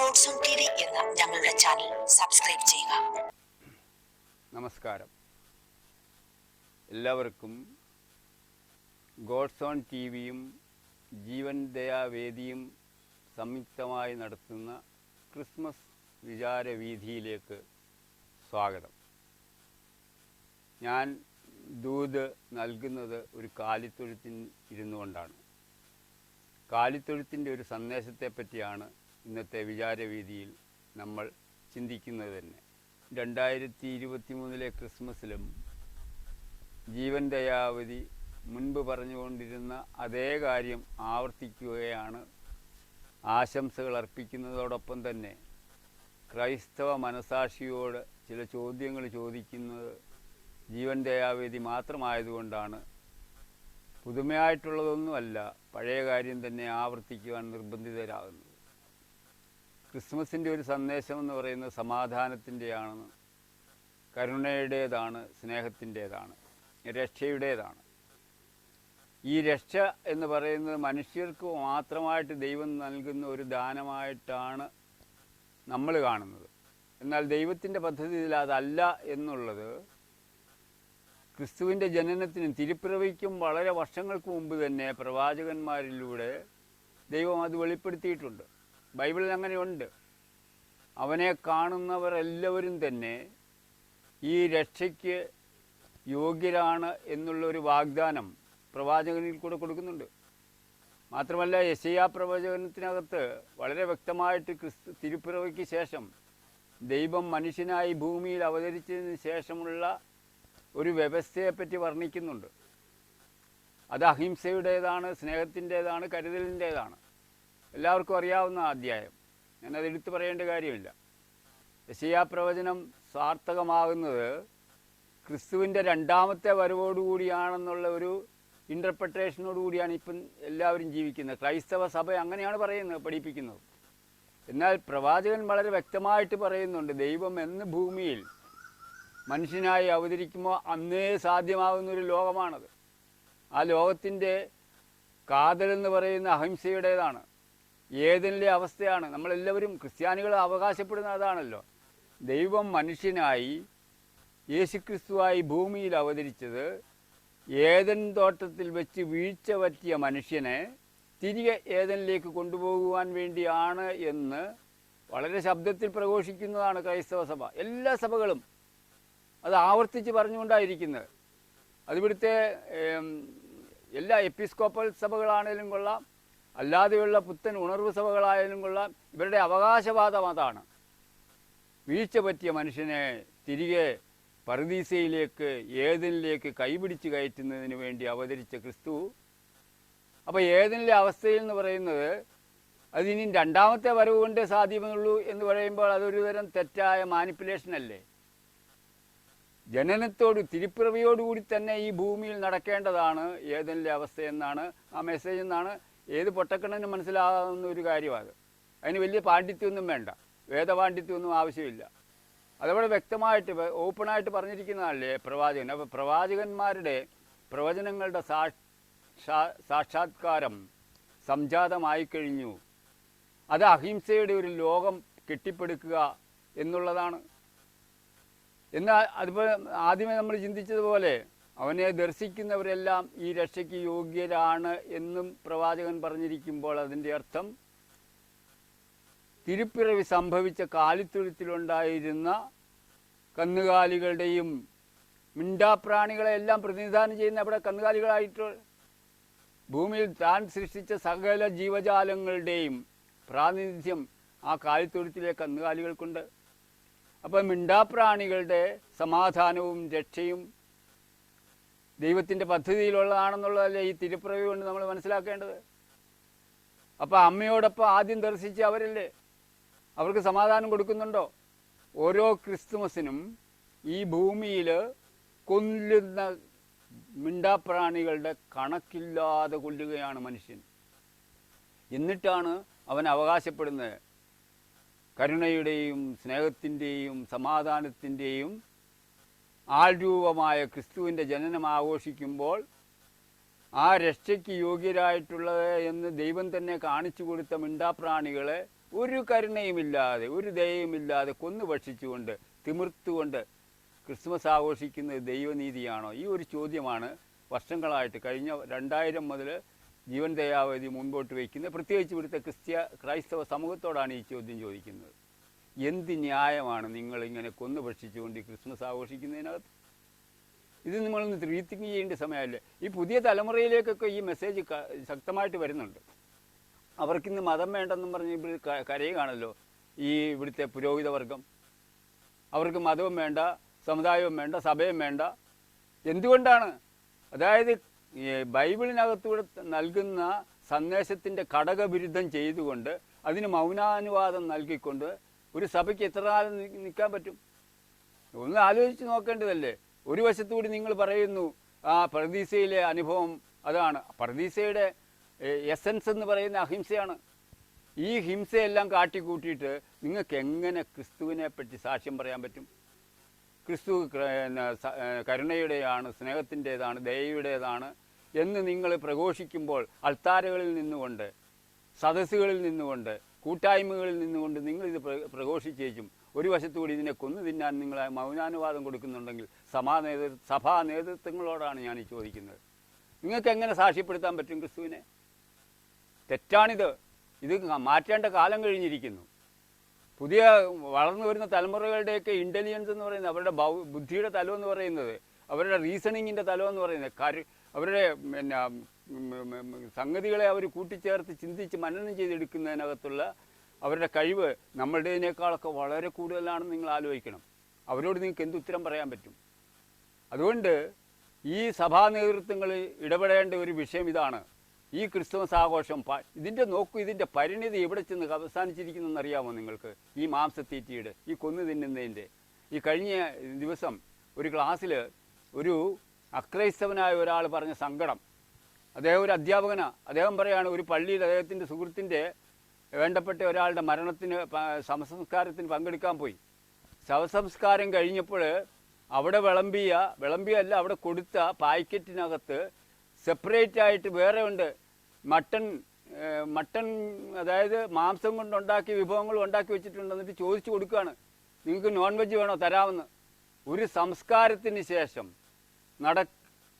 God's T V എന്ന ഞങ്ങളുടെ channel subscribe ചെയ്യുക. നമസ്കാരം. എല്ലാവർക്കും ഗോഡ്സോൺ ടി വിയും ജീവൻ ദയാവേദിയും സംയുക്തമായി നടത്തുന്ന ക്രിസ്മസ് വിചാരവീതിയിലേക്ക് സ്വാഗതം. ഞാൻ ദൂത് നൽകുന്നത് ഒരു കാലിത്തൊഴുത്തിൽ ഇരുന്നുകൊണ്ടാണ്. കാലിത്തൊഴുത്തിന്റെ ഒരു സന്ദേശത്തെ പറ്റിയാണ് ഇന്നത്തെ വിചാരവീതിയിൽ നമ്മൾ ചിന്തിക്കുന്നത് തന്നെ. രണ്ടായിരത്തി ഇരുപത്തി മൂന്നിലെ ക്രിസ്മസിലും ജീവൻ ദയാവധി മുൻപ് പറഞ്ഞുകൊണ്ടിരുന്ന അതേ കാര്യം ആവർത്തിക്കുകയാണ് ആശംസകൾ അർപ്പിക്കുന്നതോടൊപ്പം തന്നെ ക്രൈസ്തവ മനസാക്ഷിയോട് ചില ചോദ്യങ്ങൾ ചോദിക്കുന്നത് ജീവൻ ദയാവേദി മാത്രമായതുകൊണ്ടാണ്. പുതുമയായിട്ടുള്ളതൊന്നുമല്ല പഴയ കാര്യം തന്നെ ആവർത്തിക്കുവാൻ നിർബന്ധിതരാകുന്നത്. ക്രിസ്മസിന്റെ ഒരു സന്ദേശം എന്ന് പറയുന്നത് സമാധാനത്തിന്റെയാണ് കരുണയുടേതാണ് സ്നേഹത്തിന്റേതാണ് രക്ഷയുടേതാണ്. ഈ രക്ഷ എന്ന് പറയുന്നത് മനുഷ്യർക്ക് മാത്രമായിട്ട് ദൈവം നൽകുന്ന ഒരു ദാനമായിട്ടാണ് നമ്മൾ കാണുന്നത്. എന്നാൽ ദൈവത്തിന്റെ പദ്ധതിയിൽ അതല്ല എന്നുള്ളത് ക്രിസ്തുവിന്റെ ജനനത്തിനും തിരുപ്പിറവിക്കും വളരെ വർഷങ്ങൾക്ക് മുമ്പ് തന്നെ പ്രവാചകന്മാരിലൂടെ ദൈവം അത് വെളിപ്പെടുത്തിയിട്ടുണ്ട്. ബൈബിളിൽ അങ്ങനെയുണ്ട് അവനെ കാണുന്നവരെല്ലാവരും തന്നെ ഈ രക്ഷയ്ക്ക് യോഗ്യരാണ് എന്നുള്ളൊരു വാഗ്ദാനം പ്രവാചകനിൽ കൂടെ കൊടുക്കുന്നുണ്ട്. മാത്രമല്ല യശയാ പ്രവചനത്തിനകത്ത് വളരെ വ്യക്തമായിട്ട് ക്രിസ്തു തിരുപ്പിറവയ്ക്ക് ശേഷം ദൈവം മനുഷ്യനായി ഭൂമിയിൽ അവതരിച്ചതിന് ശേഷമുള്ള ഒരു വ്യവസ്ഥയെപ്പറ്റി വർണിക്കുന്നുണ്ട്. അത് അഹിംസയുടേതാണ് സ്നേഹത്തിന്റേതാണ് കരുതലിന്റേതാണ്. എല്ലാവർക്കും അറിയാവുന്ന അധ്യായം. ഞാനത് എടുത്തു പറയേണ്ട കാര്യമില്ല. യശയാ പ്രവചനം സാർത്ഥകമാകുന്നത് ക്രിസ്തുവിന്റെ രണ്ടാമത്തെ വരവോടുകൂടിയാണെന്നുള്ള ഒരു ഇന്റർപ്രട്ടേഷനോടുകൂടിയാണ് ഇപ്പം എല്ലാവരും ജീവിക്കുന്നത്. ക്രൈസ്തവ സഭ അങ്ങനെയാണ് പറയുന്നത് പഠിപ്പിക്കുന്നത്. എന്നാൽ പ്രവാചകൻ വളരെ വ്യക്തമായിട്ട് പറയുന്നുണ്ട് ദൈവം എന്ന് ഭൂമിയിൽ മനുഷ്യനായി അവതരിക്കുമ്പോൾ അന്നേ സാധ്യമാകുന്നൊരു ലോകമാണത്. ആ ലോകത്തിന്റെ കാതലെന്ന് പറയുന്ന അഹിംസയുടേതാണ്. ഏതിന്റെ അവസ്ഥയാണ്. നമ്മളെല്ലാവരും ക്രിസ്ത്യാനികൾ അവകാശപ്പെടുന്ന അതാണല്ലോ. ദൈവം മനുഷ്യനായി യേശുക്രിസ്തുവായി ഭൂമിയിൽ അവതരിച്ചത് ഏതൻ തോട്ടത്തിൽ വെച്ച് വീഴ്ച പറ്റിയ മനുഷ്യനെ തിരികെ ഏതനിലേക്ക് കൊണ്ടുപോകുവാൻ വേണ്ടിയാണ് എന്ന് വളരെ ശബ്ദത്തിൽ പ്രഘോഷിക്കുന്നതാണ് ക്രൈസ്തവ സഭ. എല്ലാ സഭകളും അത് ആവർത്തിച്ച് പറഞ്ഞുകൊണ്ടായിരിക്കുന്നത്. അതിവിടുത്തെ എല്ലാ എപ്പിസ്കോപ്പൽ സഭകളാണേലും കൊള്ളാം. അല്ലാതെയുള്ള പുത്തൻ ഉണർവ് സഭകളായാലും കൊള്ളാം. ഇവരുടെ അവകാശവാദം അതാണ്. വീഴ്ച പറ്റിയ മനുഷ്യനെ തിരികെ പർദീസയിലേക്ക് ഏതിനിലേക്ക് കൈപിടിച്ച് കയറ്റുന്നതിന് വേണ്ടി അവതരിച്ച ക്രിസ്തു. അപ്പോൾ ഏതിനിലെ അവസ്ഥയിൽ എന്ന് പറയുന്നത് അതിനി രണ്ടാമത്തെ വരവ് കൊണ്ടേ സാധ്യമുള്ളൂ എന്ന് പറയുമ്പോൾ അതൊരു തരം തെറ്റായ മാനിപ്പുലേഷൻ അല്ലേ? ജനനത്തോട് തിരുപ്പിറവിയോടുകൂടി തന്നെ ഈ ഭൂമിയിൽ നടക്കേണ്ടതാണ് ഏതെല്ലാം അവസ്ഥയെന്നാണ് ആ മെസ്സേജ് എന്നാണ് ഏത് പൊട്ടക്കണ്ണന് മനസ്സിലാകുന്ന ഒരു കാര്യമാണ്. അതിന് വലിയ പാണ്ഡിത്യമൊന്നും വേണ്ട. വേദപാണ്ഡിത്യമൊന്നും ആവശ്യമില്ല. അതവിടെ വ്യക്തമായിട്ട് ഓപ്പണായിട്ട് പറഞ്ഞിരിക്കുന്നതല്ലേ പ്രവാചകൻ? അപ്പോൾ പ്രവാചകന്മാരുടെ പ്രവചനങ്ങളുടെ സാക്ഷാ സാക്ഷാത്കാരം സംജാതമായി കഴിഞ്ഞു. അത് അഹിംസയുടെ ഒരു ലോകം കെട്ടിപ്പടുക്കുക എന്നുള്ളതാണ്. എന്നാൽ അതിപ്പോൾ ആദ്യമേ നമ്മൾ ചിന്തിച്ചതുപോലെ അവനെ ദർശിക്കുന്നവരെല്ലാം ഈ രക്ഷയ്ക്ക് യോഗ്യരാണ് എന്നും പ്രവാചകൻ പറഞ്ഞിരിക്കുമ്പോൾ അതിന്റെ അർത്ഥം തിരുപ്പിറവി സംഭവിച്ച കാലിത്തുരുത്തിലുണ്ടായിരുന്ന കന്നുകാലികളുടെയും മിണ്ടാപ്രാണികളെ എല്ലാം പ്രതിനിധാനം ചെയ്യുന്ന അവിടെ കന്നുകാലികളായിട്ട് ഭൂമിയിൽ താൻ സൃഷ്ടിച്ച സകല ജീവജാലങ്ങളുടെയും പ്രാതിനിധ്യം ആ കാലിത്തൊഴുത്തിലെ കന്നുകാലികൾക്കുണ്ട്. അപ്പം മിണ്ടാപ്രാണികളുടെ സമാധാനവും രക്ഷയും ദൈവത്തിന്റെ പദ്ധതിയിലുള്ളതാണെന്നുള്ളതല്ലേ ഈ തിരുപ്പിറവി കൊണ്ട് നമ്മൾ മനസ്സിലാക്കേണ്ടത്? അപ്പോൾ അമ്മയോടൊപ്പം ആദ്യം ദർശിച്ച് അവരല്ലേ അവർക്ക് സമാധാനം കൊടുക്കുന്നുണ്ടോ? ഓരോ ക്രിസ്തുമസിനും ഈ ഭൂമിയിൽ കൊല്ലുന്ന മിണ്ടാപ്രാണികളുടെ കണക്കില്ലാതെ കൊല്ലുകയാണ് മനുഷ്യൻ. എന്നിട്ടാണ് അവൻ അവകാശപ്പെടുന്നത് കരുണയുടെയും സ്നേഹത്തിന്റെയും സമാധാനത്തിന്റെയും ആൾരൂപമായ ക്രിസ്തുവിന്റെ ജനനം ആഘോഷിക്കുമ്പോൾ ആ രക്ഷയ്ക്ക് യോഗ്യരായിട്ടുള്ളത് എന്ന് ദൈവം തന്നെ കാണിച്ചു കൊടുത്ത മിണ്ടാപ്രാണികളെ ഒരു കരുണയുമില്ലാതെ ഒരു ദയയുമില്ലാതെ കൊന്നു ഭക്ഷിച്ചുകൊണ്ട് തിമിർത്തുകൊണ്ട് ക്രിസ്മസ് ആഘോഷിക്കുന്നത് ദൈവനീതിയാണോ? ഈ ഒരു ചോദ്യമാണ് വർഷങ്ങളായിട്ട് കഴിഞ്ഞ രണ്ടായിരം മുതൽ ജീവൻ ദയാവധി മുൻപോട്ട് വയ്ക്കുന്നത് പ്രത്യേകിച്ച് ഇവിടുത്തെ ക്രിസ്ത്യ ക്രൈസ്തവ സമൂഹത്തോടാണ് ഈ ചോദ്യം ചോദിക്കുന്നത്. എന്ത് ന്യായമാണ് നിങ്ങളിങ്ങനെ കൊന്നു ഭക്ഷിച്ചുകൊണ്ട് ക്രിസ്മസ് ആഘോഷിക്കുന്നതിനകത്ത്? ഇത് നിങ്ങളൊന്ന് റീത്തിങ് ചെയ്യേണ്ട സമയമല്ലേ? ഈ പുതിയ തലമുറയിലേക്കൊക്കെ ഈ മെസ്സേജ് ശക്തമായിട്ട് വരുന്നുണ്ട്. അവർക്കിന്ന് മതം വേണ്ടെന്നും പറഞ്ഞ് ഇവിടെ ക- കരയുകയാണല്ലോ ഈ ഇവിടുത്തെ പുരോഹിതവർഗം. അവർക്ക് മതവും വേണ്ട സമുദായവും വേണ്ട സഭയും വേണ്ട. എന്തുകൊണ്ടാണ്? അതായത് ബൈബിളിനകത്തൂടെ നൽകുന്ന സന്ദേശത്തിന്റെ ഘടകവിരുദ്ധം ചെയ്തുകൊണ്ട് അതിന് മൗനാനുവാദം നൽകിക്കൊണ്ട് ഒരു സഭയ്ക്ക് എത്ര കാലം നിൽക്കാൻ പറ്റും? ഒന്ന് ആലോചിച്ച് നോക്കേണ്ടതല്ലേ. ഒരു വശത്തുകൂടി നിങ്ങൾ പറയുന്നു ആ പ്രതീസയിലെ അനുഭവം അതാണ്. പ്രതീസയുടെ എസൻസ് എന്ന് പറയുന്ന അഹിംസയാണ്. ഈ ഹിംസയെല്ലാം കാട്ടിക്കൂട്ടിയിട്ട് നിങ്ങൾക്ക് എങ്ങനെ ക്രിസ്തുവിനെ പറ്റി സാക്ഷ്യം പറയാൻ പറ്റും? ക്രിസ്തു കരുണയുടെയാണ് സ്നേഹത്തിന്റെതാണ് ദയയുടേതാണ് എന്ന് നിങ്ങൾ പ്രഘോഷിക്കുമ്പോൾ അൾത്താരകളിൽ നിന്നുകൊണ്ട് സദസ്സുകളിൽ നിന്നുകൊണ്ട് കൂട്ടായ്മകളിൽ നിന്നുകൊണ്ട് നിങ്ങളിത് പ്രഘോഷിച്ചേച്ചും ഒരു വശത്തുകൂടി ഇതിനെ കൊന്നു തിന്നാൻ നിങ്ങൾ മൗനാനുവാദം കൊടുക്കുന്നുണ്ടെങ്കിൽ സഭാ നേതൃ സഭാ നേതൃത്വങ്ങളോടാണ് ഞാൻ ഈ ചോദിക്കുന്നത്. നിങ്ങൾക്ക് എങ്ങനെ സാക്ഷ്യപ്പെടുത്താൻ പറ്റും ക്രിസ്തുവിനെ? തെറ്റാണിത്. ഇത് മാറ്റേണ്ട കാലം കഴിഞ്ഞിരിക്കുന്നു. പുതിയ വളർന്നു വരുന്ന തലമുറകളുടെയൊക്കെ ഇന്റലിജൻസ് എന്ന് പറയുന്നത് അവരുടെ ബുദ്ധിയുടെ തലം എന്ന് പറയുന്നത് അവരുടെ റീസണിങ്ങിന്റെ തലം എന്ന് പറയുന്നത് കാര്യം അവരുടെ പിന്നെ സംഗതികളെ അവർ കൂട്ടിച്ചേർത്ത് ചിന്തിച്ച് മനനം ചെയ്തെടുക്കുന്നതിനകത്തുള്ള അവരുടെ കഴിവ് നമ്മളുടേതിനേക്കാളൊക്കെ വളരെ കൂടുതലാണെന്ന് നിങ്ങൾ ആലോചിക്കണം. അവരോട് നിങ്ങൾക്ക് എന്ത് ഉത്തരം പറയാൻ പറ്റും? അതുകൊണ്ട് ഈ സഭാ നേതൃത്വങ്ങൾ ഇടപെടേണ്ട ഒരു വിഷയം ഇതാണ്. ഈ ക്രിസ്തുമസ് ആഘോഷം ഇതിന്റെ നോക്കൂ ഇതിന്റെ പരിണിതി എവിടെ ചെന്ന് അവസാനിച്ചിരിക്കുന്നു അറിയാമോ നിങ്ങൾക്ക്? ഈ മാംസത്തീറ്റിയുടെ ഈ കൊന്നു തിന്നുന്നതിന്റെ ഈ കഴിഞ്ഞ ദിവസം ഒരു ക്ലാസ്സിൽ ഒരു അക്രൈസ്തവനായ ഒരാൾ പറഞ്ഞ സങ്കടം. അദ്ദേഹം ഒരു അധ്യാപകനാണ് അദ്ദേഹം പറയാണ് ഒരു പള്ളിയിൽ അദ്ദേഹത്തിന്റെ സുഹൃത്തിന്റെ വേണ്ടപ്പെട്ട ഒരാളുടെ മരണത്തിന് സമസംസ്കാരത്തിന് പങ്കെടുക്കാൻ പോയി. ശവസംസ്കാരം കഴിഞ്ഞപ്പോൾ അവിടെ വിളമ്പിയ വിളമ്പിയല്ല അവിടെ കൊടുത്ത പാക്കറ്റിനകത്ത് സെപ്പറേറ്റ് ആയിട്ട് വേറെ ഉണ്ട്. മട്ടൺ മട്ടൺ അതായത് മാംസം കൊണ്ടുണ്ടാക്കിയ വിഭവങ്ങൾ ഉണ്ടാക്കി വെച്ചിട്ടുണ്ട് എന്നിട്ട് ചോദിച്ചു കൊടുക്കുകയാണ്. നിങ്ങൾക്ക് നോൺ വെജ് വേണോ? തരാമെന്ന്. ഒരു സംസ്കാരത്തിന് ശേഷം നട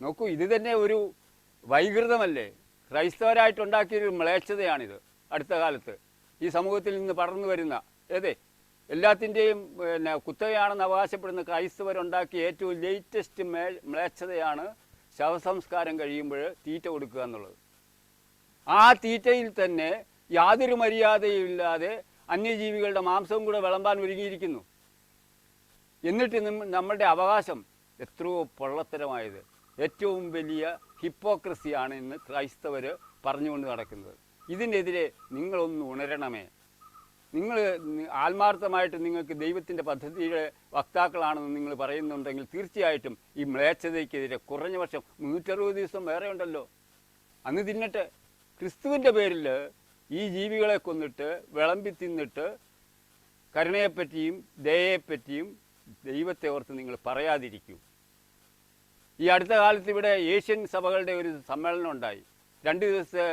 നോക്കൂ ഇത് തന്നെ ഒരു വൈകൃതമല്ലേ? ക്രൈസ്തവരായിട്ടുണ്ടാക്കിയൊരു മ്ലേച്ഛതയാണിത് അടുത്ത കാലത്ത്. ഈ സമൂഹത്തിൽ നിന്ന് പടർന്നു വരുന്ന ഏതേ? എല്ലാത്തിന്റെയും പിന്നെ കുത്തകയാണെന്ന് അവകാശപ്പെടുന്ന ക്രൈസ്തവരുണ്ടാക്കിയ ഏറ്റവും ലേറ്റസ്റ്റ് മേ മ്ലേച്ഛതയാണ് ശവസംസ്കാരം കഴിയുമ്പോൾ തീറ്റ കൊടുക്കുക എന്നുള്ളത്. ആ തീറ്റയിൽ തന്നെ യാതൊരു മര്യാദയില്ലാതെ അന്യജീവികളുടെ മാംസവും കൂടെ വിളമ്പാൻ ഒരുങ്ങിയിരിക്കുന്നു. എന്നിട്ട് നമ്മളുടെ അവകാശം എത്രയോ പൊള്ളത്തരമായത്. ഏറ്റവും വലിയ ഹിപ്പോക്രസിയാണ് ഇന്ന് ക്രൈസ്തവർ പറഞ്ഞുകൊണ്ട് നടക്കുന്നത്. ഇതിനെതിരെ നിങ്ങളൊന്ന് ഉണരണമേ. നിങ്ങൾ ആത്മാർത്ഥമായിട്ട് നിങ്ങൾക്ക് ദൈവത്തിന്റെ പദ്ധതിയുടെ വക്താക്കളാണെന്ന് നിങ്ങൾ പറയുന്നുണ്ടെങ്കിൽ തീർച്ചയായിട്ടും ഈ മ്ലേച്ഛതയ്ക്കെതിരെ കുറഞ്ഞ വർഷം മുന്നൂറ്ററുപത് ദിവസം വേറെ ഉണ്ടല്ലോ. അന്ന് തിന്നട്ടെ ക്രിസ്തുവിന്റെ പേരിൽ ഈ ജീവികളെ കൊന്നിട്ട് വിളമ്പി തിന്നിട്ട് കരുണയെപ്പറ്റിയും ദയയെപ്പറ്റിയും ദൈവത്തെ ഓർത്ത് നിങ്ങൾ പറയാതിരിക്കൂ. ഈ അടുത്ത കാലത്ത് ഇവിടെ ഏഷ്യൻ സഭകളുടെ ഒരു സമ്മേളനം ഉണ്ടായി. രണ്ട് ദിവസത്തെ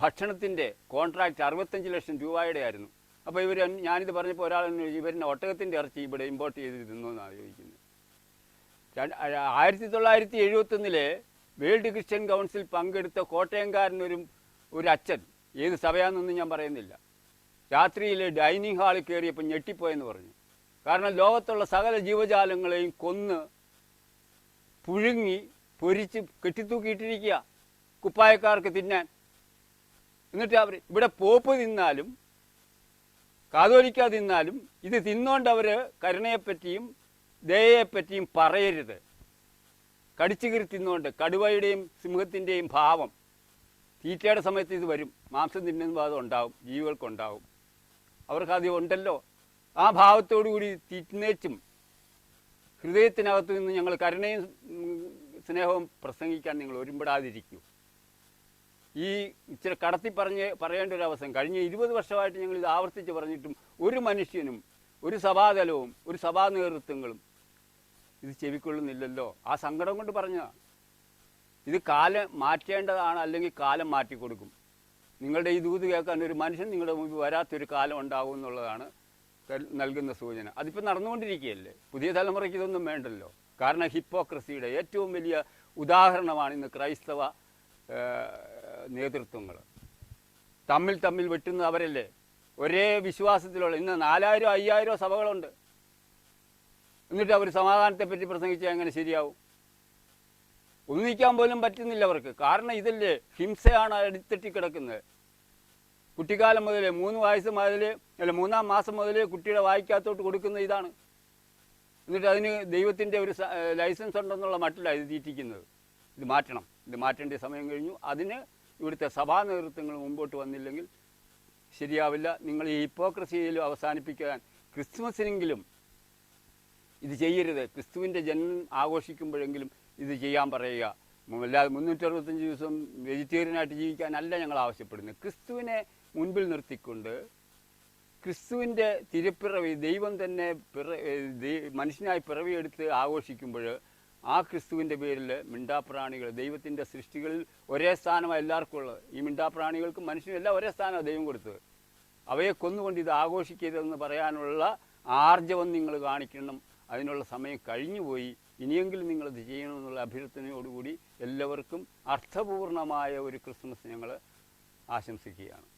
ഭക്ഷണത്തിന്റെ കോൺട്രാക്റ്റ് അറുപത്തഞ്ച് ലക്ഷം രൂപയുടെ ആയിരുന്നു. അപ്പോൾ ഇവർ ഞാനിത് പറഞ്ഞപ്പോൾ ഒരാൾ ഇവരിന്റെ ഒട്ടകത്തിന്റെ ഇറച്ചി ഇവിടെ ഇമ്പോർട്ട് ചെയ്തിരുന്നു എന്നാണ് ചോദിക്കുന്നത്. ആയിരത്തി തൊള്ളായിരത്തി എഴുപത്തൊന്നിലെ വേൾഡ് ക്രിസ്ത്യൻ കൗൺസിൽ പങ്കെടുത്ത കോട്ടയംകാരനൊരു ഒരു അച്ഛൻ ഏത് സഭയാണെന്നൊന്നും ഞാൻ പറയുന്നില്ല. രാത്രിയിൽ ഡൈനിങ് ഹാളിൽ കയറിയപ്പോൾ ഞെട്ടിപ്പോയെന്ന് പറഞ്ഞു. കാരണം ലോകത്തുള്ള സകല ജീവജാലങ്ങളെയും കൊന്ന് പുഴുങ്ങി പൊരിച്ച് കെട്ടിത്തൂക്കിയിട്ടിരിക്കുക കുപ്പായക്കാർക്ക് തിന്നാൻ. എന്നിട്ട് അവർ ഇവിടെ പോപ്പ് തിന്നാലും കാതോലിക്ക തിന്നാലും ഇത് തിന്നോണ്ട് അവർ കരുണയെപ്പറ്റിയും ദയയെപ്പറ്റിയും പറയരുത്. കടിച്ചു കീറി തിന്നുകൊണ്ട് കടുവയുടെയും സിംഹത്തിന്റെയും ഭാവം. തീറ്റയുടെ സമയത്ത് ഇത് വരും. മാംസം തിന്നുന്ന ഭാഗം ഉണ്ടാവും ജീവികൾക്കുണ്ടാവും. അവർക്കത് ഉണ്ടല്ലോ. ആ ഭാവത്തോടു കൂടി തിന്നേച്ചും ഹൃദയത്തിനകത്ത് നിന്ന് ഞങ്ങൾ കരുണയും സ്നേഹവും പ്രസംഗിക്കാൻ നിങ്ങൾ ഒരുമ്പെടാതിരിക്കൂ. ഈ ഇച്ചിരി കടത്തി പറഞ്ഞ് പറയേണ്ട ഒരു അവസരം. കഴിഞ്ഞ ഇരുപത് വർഷമായിട്ട് ഞങ്ങൾ ഇത് ആവർത്തിച്ച് പറഞ്ഞിട്ടും ഒരു മനുഷ്യനും ഒരു സഭാതലവും ഒരു സഭാ നേതൃത്വങ്ങളും ഇത് ചെവിക്കൊള്ളുന്നില്ലല്ലോ. ആ സങ്കടം കൊണ്ട് പറഞ്ഞതാണ് ഇത് കാലം മാറ്റേണ്ടതാണ് അല്ലെങ്കിൽ കാലം മാറ്റിക്കൊടുക്കും. നിങ്ങളുടെ ഈ ദൂത് കേൾക്കാൻ ഒരു മനുഷ്യൻ നിങ്ങളുടെ മുമ്പിൽ വരാത്തൊരു കാലം ഉണ്ടാകും എന്നുള്ളതാണ് നൽകുന്ന സൂചന. അതിപ്പോൾ നടന്നുകൊണ്ടിരിക്കുകയല്ലേ? പുതിയ തലമുറയ്ക്ക് ഇതൊന്നും വേണ്ടല്ലോ. കാരണം ഹിപ്പോക്രസിയുടെ ഏറ്റവും വലിയ ഉദാഹരണമാണ് ഇന്ന് ക്രൈസ്തവ നേതൃത്വങ്ങൾ. തമ്മിൽ തമ്മിൽ വെട്ടുന്നത് അവരല്ലേ ഒരേ വിശ്വാസത്തിലുള്ള ഇന്ന് നാലായിരം അയ്യായിരം സഭകളുണ്ട്. എന്നിട്ട് അവർ സമാധാനത്തെ പറ്റി പ്രസംഗിച്ചാൽ എങ്ങനെ ശരിയാവും? ഒന്നിക്കാൻ പോലും പറ്റുന്നില്ല അവർക്ക്. കാരണം ഇതല്ലേ ഹിംസയാണ് അടിത്തട്ടി കിടക്കുന്നത് കുട്ടിക്കാലം മുതൽ മൂന്ന് വയസ്സ് മുതൽ അല്ല മൂന്നാം മാസം മുതൽ കുട്ടിയുടെ വായിക്കകത്തോട്ട് കൊടുക്കുന്ന ഇതാണ്. എന്നിട്ട് അതിന് ദൈവത്തിന്റെ ഒരു ലൈസൻസ് ഉണ്ടെന്നുള്ള മട്ടിലാണ് ഇത് തീറ്റിക്കുന്നത്. ഇത് മാറ്റണം. ഇത് മാറ്റേണ്ട സമയം കഴിഞ്ഞു. അതിന് ഇവിടുത്തെ സഭാ നേതൃത്വങ്ങൾ മുമ്പോട്ട് വന്നില്ലെങ്കിൽ ശരിയാവില്ല. നിങ്ങൾ ഈ ഹിപ്പോക്രസിയിലും അവസാനിപ്പിക്കാൻ ക്രിസ്മസിനെങ്കിലും ഇത് ചെയ്യരുത്. ക്രിസ്തുവിന്റെ ജന്മം ആഘോഷിക്കുമ്പോഴെങ്കിലും ഇത് ചെയ്യാൻ പറയുക. അല്ലാതെ മുന്നൂറ്ററുപത്തഞ്ച് ദിവസം വെജിറ്റേറിയനായിട്ട് ജീവിക്കാനല്ല ഞങ്ങൾ ആവശ്യപ്പെടുന്നത്. ക്രിസ്തുവിനെ മുൻപിൽ നിർത്തിക്കൊണ്ട് ക്രിസ്തുവിന്റെ തിരുപ്പിറവി ദൈവം തന്നെ പിറ മനുഷ്യനായി പിറവിയെടുത്ത് ആഘോഷിക്കുമ്പോൾ ആ ക്രിസ്തുവിന്റെ പേരിൽ മിണ്ടാപ്രാണികൾ ദൈവത്തിന്റെ സൃഷ്ടികളിൽ ഒരേ സ്ഥാനമാണ് എല്ലാവർക്കും ഉള്ളത്. ഈ മിണ്ടാപ്രാണികൾക്കും മനുഷ്യനും എല്ലാം ഒരേ സ്ഥാനമാണ് ദൈവം കൊടുത്തത്. അവയെ കൊന്നുകൊണ്ട് ഇത് ആഘോഷിക്കരുതെന്ന് പറയാനുള്ള ആർജവം നിങ്ങൾ കാണിക്കണം. അതിനുള്ള സമയം കഴിഞ്ഞുപോയി. ഇനിയെങ്കിലും നിങ്ങളത് ചെയ്യണമെന്നുള്ള അഭ്യർത്ഥനയോടുകൂടി എല്ലാവർക്കും അർത്ഥപൂർണമായ ഒരു ക്രിസ്മസ് ഞങ്ങൾ ആശംസിക്കുകയാണ്.